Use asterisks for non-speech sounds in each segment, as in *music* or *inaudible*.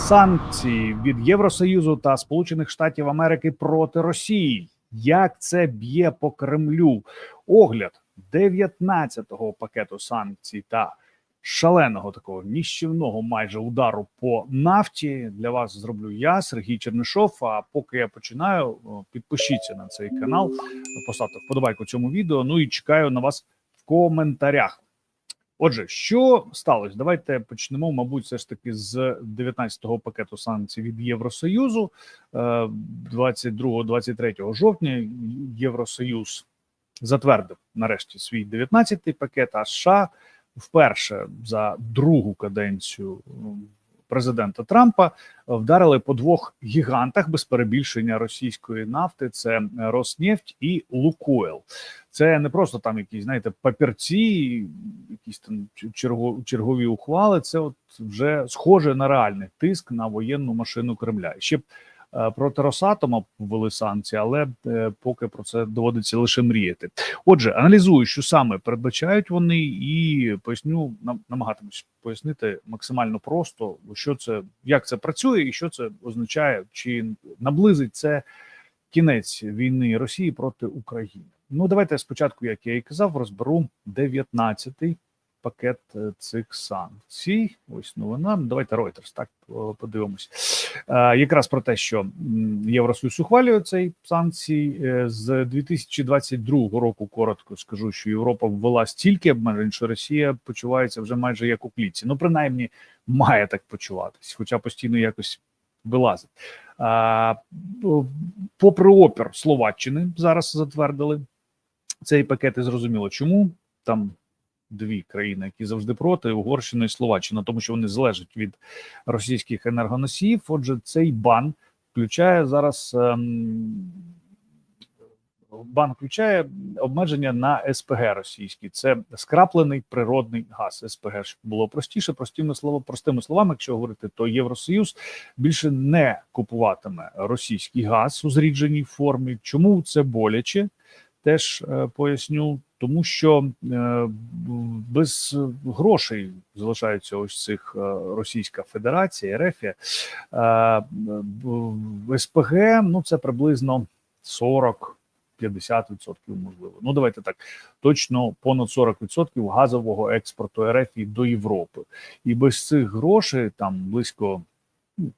санкції від Євросоюзу та Сполучених Штатів Америки проти Росії. Як це б'є по Кремлю? Огляд 19-го пакету санкцій та шаленого такого ніщівного майже удару по нафті для вас зроблю я, Сергій Чернишов. А поки я починаю, підпишіться на цей канал, поставте вподобайку цьому відео. Ну і чекаю на вас в коментарях. Отже, що сталося? Давайте почнемо, мабуть, все ж таки з 19-го пакету санкцій від Євросоюзу. Е, 22-23 жовтня Євросоюз затвердив нарешті свій 19-й пакет. А США вперше за другу каденцію президента Трампа вдарили по двох гігантах без перебільшення російської нафти: це Роснефть і Лукойл. Це не просто там якісь, знаєте, папірці, якісь там черго- чергові ухвали. Це от вже схоже на реальний тиск на воєнну машину Кремля. Ще б е, проти Росатома ввели санкції, але е, поки про це доводиться лише мріяти. Отже, аналізую, що саме передбачають вони, і поясню нам намагатимусь пояснити максимально просто, що це, як це працює, і що це означає, чи наблизить це кінець війни Росії проти України. Ну, давайте спочатку, як я і казав, розберу 19-й пакет е, цих санкцій. Ось новина. Давайте Reuters, так подивимось. Е, якраз про те, що Євросоюз ухвалює цей санкції Е, з 2022 року. Коротко скажу, що Європа ввела стільки обмежень, що Росія почувається вже майже як у клітці. Ну, принаймні, має так почуватись, хоча постійно якось вилазить. Попри опір Словаччини зараз затвердили цей пакет, і зрозуміло, чому там дві країни, які завжди проти Угорщина і Словаччина, тому що вони залежать від російських енергоносіїв. Отже, цей бан включає зараз. Ем, Бан включає обмеження на СПГ російські. Це скраплений природний газ. СПГ щоб було простіше, простими словами, простими словами, якщо говорити, то Євросоюз більше не купуватиме російський газ у зрідженій формі. Чому це боляче? Теж е, поясню, тому що е, без грошей залишаються ось цих е, Російська Федерація, РФ, е, СПГ, ну це приблизно 40 50% можливо. Ну давайте так. Точно понад 40% газового експорту РФ до Європи. І без цих грошей там близько ну,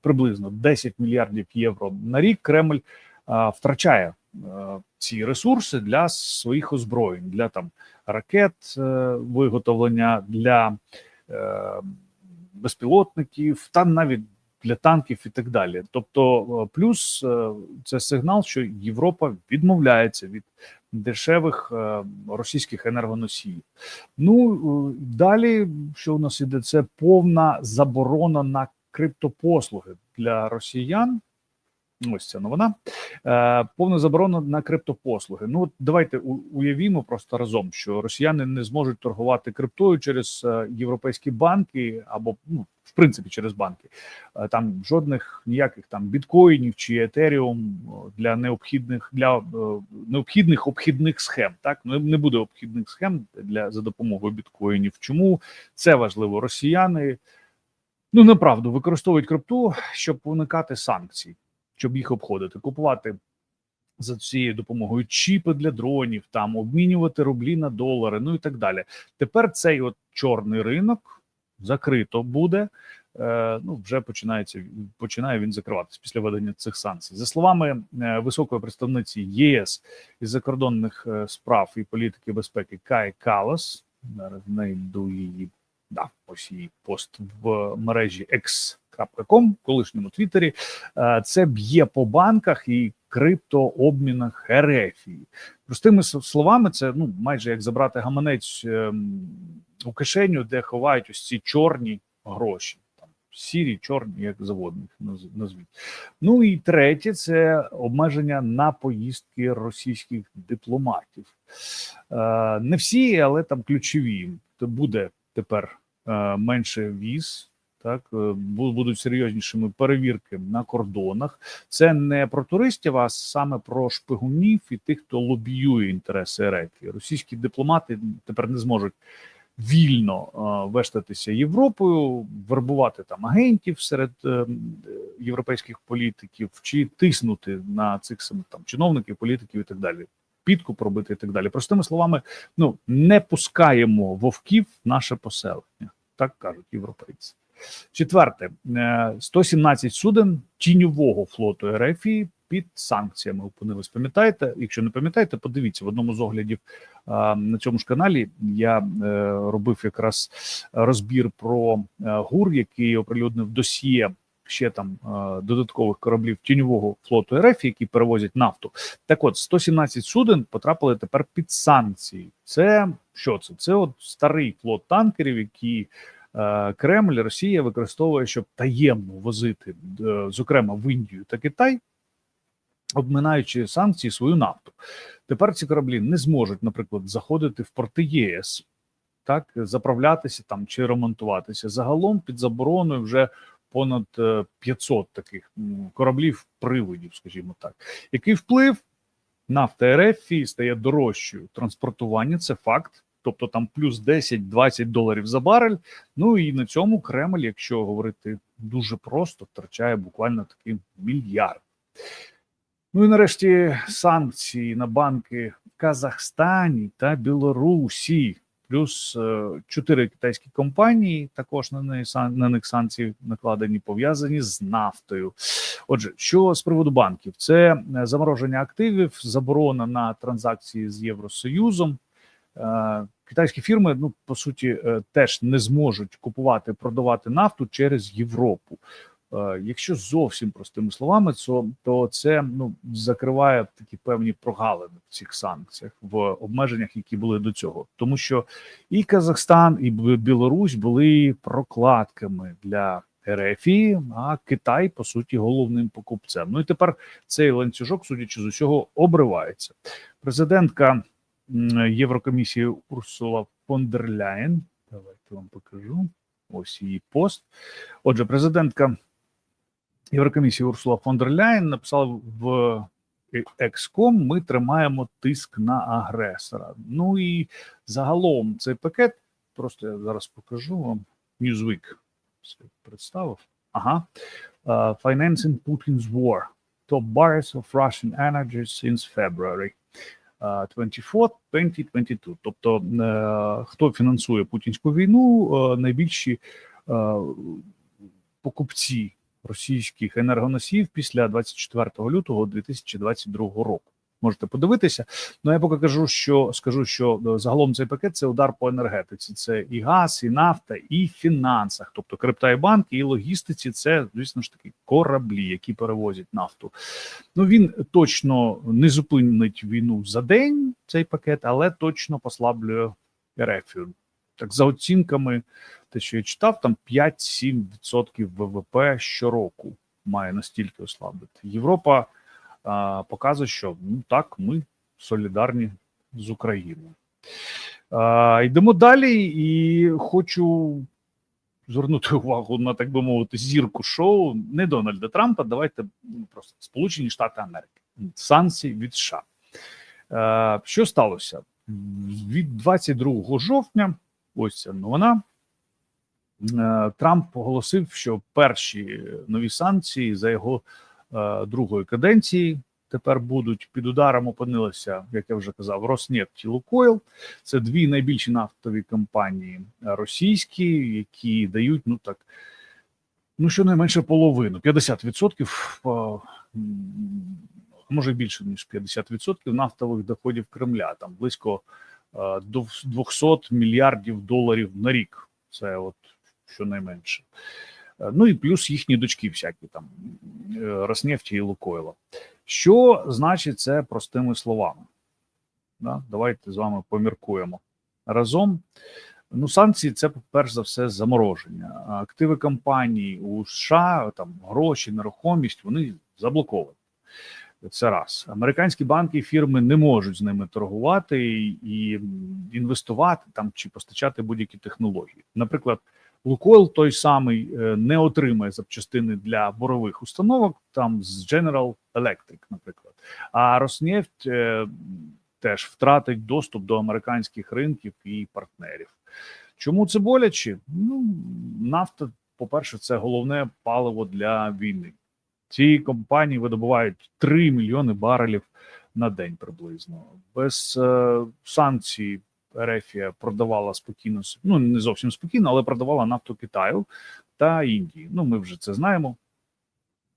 приблизно 10 мільярдів євро на рік Кремль а, втрачає ці ресурси для своїх озброєнь, для там ракет е, виготовлення, для е, безпілотників, та навіть для танків і так далі. Тобто, е, плюс це сигнал, що Європа відмовляється від дешевих російських енергоносіїв. Ну далі, що у нас іде, це повна заборона на криптопослуги для росіян. Ось ця новина. Е, повна заборона на криптопослуги. Ну давайте уявімо просто разом, що росіяни не зможуть торгувати криптою через е, європейські банки або ну, в принципі через банки. Е, Там жодних ніяких там біткоїнів чи етеріум для необхідних для необхідних обхідних схем. Так не не буде обхідних схем для за допомогою біткоїнів. Чому це важливо? Росіяни ну направду використовують крипту, щоб уникати санкцій щоб їх обходити, купувати за цією допомогою чіпи для дронів, там обмінювати рублі на долари, ну і так далі. Тепер цей от чорний ринок закрито буде. Е, ну, вже починається починає він закриватися після введення цих санкцій. За словами е, високої представниці ЄС із закордонних е, справ і політики безпеки Кай Калас, зараз знайду її да, ось її пост в мережі X.com, колишньому Твіттері. Е, Це б'є по банках і криптообмінах Ерефії. Простими словами, це ну майже як забрати гаманець ем, у кишеню, де ховають ось ці чорні гроші. Сірі, чорні, як заводних назвіть. Ну і третє це обмеження на поїздки російських дипломатів. Е, Не всі, але там ключові. То буде тепер е, менше віз. Так е, будуть серйознішими перевірки на кордонах. Це не про туристів, а саме про шпигунів і тих, хто лобіює інтереси РФ. Російські дипломати тепер не зможуть вільно е, вештатися Європою, вербувати там агентів серед е, європейських політиків, чи тиснути на цих самих там чиновників, політиків і так далі. Підкуп робити і так далі. Простими словами, ну не пускаємо вовків в наше поселення, так кажуть європейці. Четверте, е, 117 суден тіньового флоту РФ під санкціями опинились. Пам'ятаєте? Якщо не пам'ятаєте, подивіться в одному з оглядів на цьому ж каналі. Я е, робив якраз розбір про е, ГУР, який оприлюднив досьє ще там е, додаткових кораблів тіньового флоту РФ, які перевозять нафту. Так, от 117 суден потрапили тепер під санкції. Це що це? Це от старий флот танкерів, які е, Кремль, Росія використовує, щоб таємно возити, е, зокрема в Індію та Китай, обминаючи санкції свою нафту. Тепер ці кораблі не зможуть, наприклад, заходити в порти ЄС, так заправлятися там чи ремонтуватися. Загалом під забороною вже понад е, 500 таких кораблів привидів, скажімо так. Який вплив нафта РФ стає дорожчою? Транспортування це факт. Тобто там плюс 10-20 доларів за барель. Ну і на цьому Кремль, якщо говорити дуже просто, втрачає буквально такий мільярд. Ну і нарешті санкції на банки в Казахстані та Білорусі, плюс е, чотири китайські компанії, також на сан- на них санкції накладені, пов'язані з нафтою. Отже, що з приводу банків, це е, замороження активів, заборона на транзакції з Євросоюзом. Е, Китайські фірми, ну по суті, е, теж не зможуть купувати, продавати нафту через Європу. Е, Якщо зовсім простими словами, то, то це ну закриває такі певні прогалини в цих санкціях в обмеженнях, які були до цього, тому що і Казахстан, і Білорусь були прокладками для РФІ, а Китай по суті головним покупцем. Ну і тепер цей ланцюжок, судячи з усього, обривається. Президентка Єврокомісії Урсула фон дер. Давайте вам покажу. Ось її пост. Отже, президентка Єврокомісії Урсула фон дер Ляєн написала в Екском: ми тримаємо тиск на агресора. Ну і загалом цей пакет, просто я зараз покажу вам. Newsweek представив. Ага. Uh, Financing Putin's War. Top buyers of Russian energy since February. Uh, 24 2022. Тобто, е, хто фінансує путінську війну, е, найбільші е, покупці російських енергоносіїв після 24 лютого 2022 року. Можете подивитися. Ну я поки кажу, що скажу, що е, загалом цей пакет це удар по енергетиці. Це і газ, і нафта, і фінансах, тобто крипта і банки, і логістиці. Це звісно ж таки кораблі, які перевозять нафту. Ну він точно не зупинить війну за день. Цей пакет, але точно послаблює Ерефію. Так за оцінками, те, що я читав, там 5-7% ВВП щороку має настільки ослабити. Європа показує, що ну так, ми солідарні з Україною. Йдемо далі, і хочу звернути *laughs* увагу на так би мовити зірку шоу не Дональда Трампа. Давайте ну, просто Сполучені Штати Америки. Санкції від США. Що сталося? Від 22 жовтня, ось ця новина. Трамп оголосив, що перші нові санкції за його другої каденції тепер будуть під ударом. Опинилися, як я вже казав, Роснефть і Лукойл. Це дві найбільші нафтові компанії російські, які дають ну так. Ну, щонайменше половину, 50%, по, м, а може більше ніж 50% нафтових доходів Кремля, там близько е, до 200 мільярдів доларів на рік. Це от щонайменше. Е, Ну і плюс їхні дочки, всякі там е, Роснефті і Лукойла. Що значить це простими словами? Да? Давайте з вами поміркуємо разом. Ну, санкції це перш за все замороження. Активи компаній у США, там гроші, нерухомість, вони заблоковані. Це раз. Американські банки і фірми не можуть з ними торгувати і інвестувати там чи постачати будь-які технології. Наприклад, Лукойл той самий е, не отримає запчастини для борових установок там з General Electric, наприклад. А Роснефть е, теж втратить доступ до американських ринків і партнерів. Чому це боляче? Ну, нафта, по-перше, це головне паливо для війни. Ці компанії видобувають 3 мільйони барелів на день приблизно. Без е, санкцій Ерефія продавала спокійно, ну не зовсім спокійно, але продавала нафту Китаю та Індії. Ну, ми вже це знаємо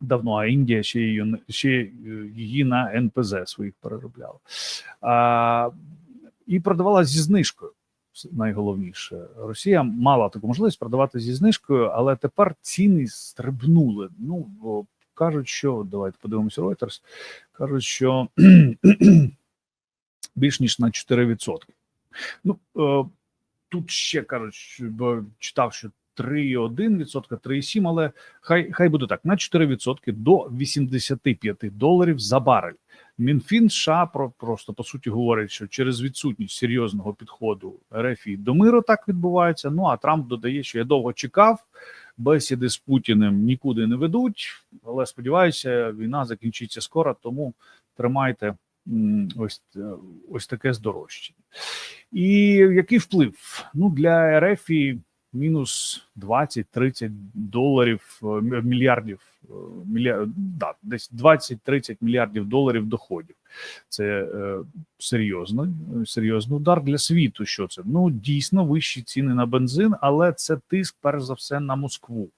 давно, а Індія ще її, ще е, її на НПЗ своїх переробляла. А, і продавала зі знижкою. Найголовніше, Росія мала таку можливість продавати зі знижкою, але тепер ціни стрибнули. Ну кажуть, що давайте подивимося Reuters, кажуть, що *clears throat* більш ніж на 4%. Ну е, тут ще кажуть, бо читав, що 3,1%, 3,7%, але хай хай буде так: на 4% до 85 доларів за барель. Мінфін США про просто по суті говорить, що через відсутність серйозного підходу РФ до миру так відбувається. Ну а Трамп додає, що я довго чекав. Бесіди з Путіним нікуди не ведуть, але сподіваюся, війна закінчиться скоро, тому тримайте ось, е, ось таке здорожчання. І який вплив? Ну для РФ мінус 20-30 доларів е, мільярдів е, мілья... да, десь 20-30 мільярдів доларів доходів. Це е, серйозний, серйозний удар для світу. Що це? Ну дійсно вищі ціни на бензин, але це тиск перш за все на Москву.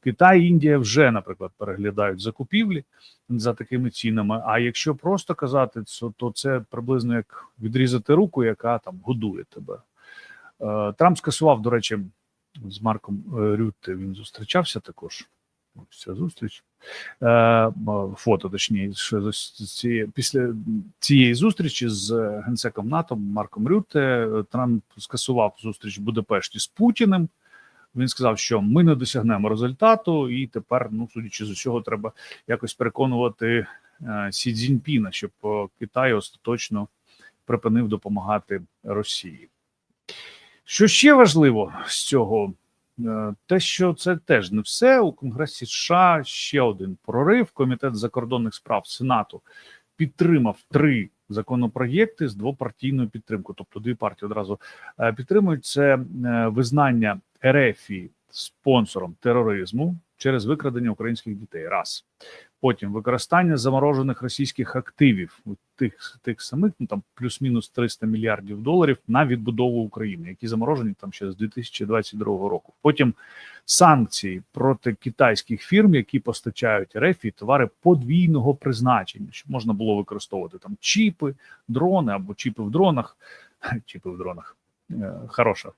Китай Індія вже, наприклад, переглядають закупівлі за такими цінами. А якщо просто казати, то, це приблизно як відрізати руку, яка там годує тебе. Е, Трамп скасував, до речі, з Марком е, Рютте він зустрічався також. Ось ця зустріч. Е, фото, точніше, після цієї зустрічі з генсеком НАТО Марком Рютте Трамп скасував зустріч в Будапешті з Путіним. Він сказав, що ми не досягнемо результату, і тепер, ну судячи з усього, треба якось переконувати е, Сі Цзіньпіна, щоб е, Китай остаточно припинив допомагати Росії. Що ще важливо з цього? Е, Те, що це теж не все у Конгресі США ще один прорив. Комітет закордонних справ Сенату підтримав три законопроєкти з двопартійною підтримкою. Тобто дві партії одразу підтримують це визнання РФі спонсором тероризму через викрадення українських дітей. Раз потім використання заморожених російських активів тих тих самих ну там плюс-мінус 300 мільярдів доларів на відбудову України, які заморожені там ще з 2022 року. Потім санкції проти китайських фірм, які постачають РФ і товари подвійного призначення, щоб можна було використовувати там чіпи, дрони або чіпи в дронах. *laughs* Чіпи в дронах Е, хороша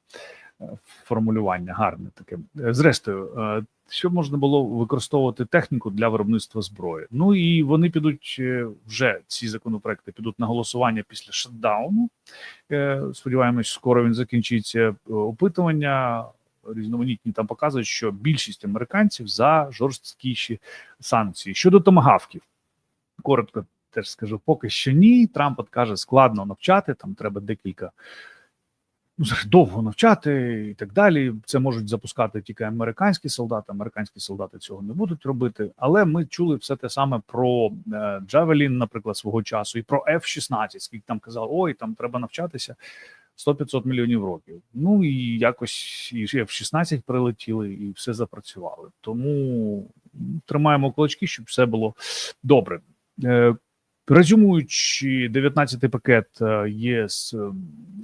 формулювання, гарне таке. Е, Зрештою, е, щоб можна було використовувати техніку для виробництва зброї. Ну і вони підуть е, вже ці законопроекти підуть на голосування після шатдауну. Сподіваємось, скоро він закінчиться. Опитування різноманітні там показують, що більшість американців за жорсткіші санкції щодо томагавків. Коротко теж скажу, поки що ні. Трамп каже, складно навчати. Там треба декілька довго навчати і так далі. Це можуть запускати тільки американські солдати. Американські солдати цього не будуть робити. Але ми чули все те саме про е, Джавелін, наприклад, свого часу, і про F-16, скільки там казали, ой, там треба навчатися 100-500 мільйонів років. Ну і якось і F-16 прилетіли, і все запрацювали. Тому тримаємо кулачки, щоб все було добре. Резюмуючи 19-й пакет е, ЄС е,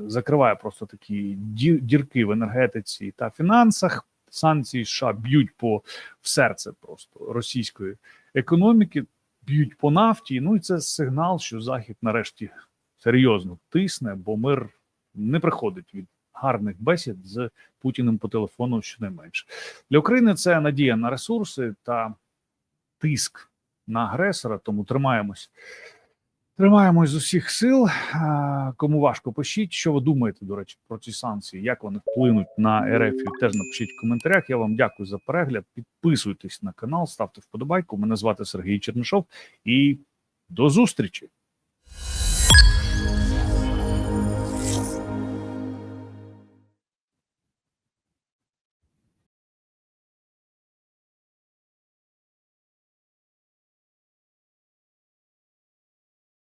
закриває просто такі дірки в енергетиці та фінансах. Санкції США б'ють по в серце просто російської економіки, б'ють по нафті. Ну і це сигнал, що Захід нарешті серйозно тисне, бо мир не приходить від гарних бесід з Путіним по телефону щонайменше. Для України це надія на ресурси та тиск на агресора, тому тримаємось. Тримаємось з усіх сил. Кому важко пишіть, що ви думаєте, до речі, про ці санкції, як вони вплинуть на РФ, теж напишіть в коментарях. Я вам дякую за перегляд. Підписуйтесь на канал, ставте вподобайку. Мене звати Сергій Чернишов і до зустрічі.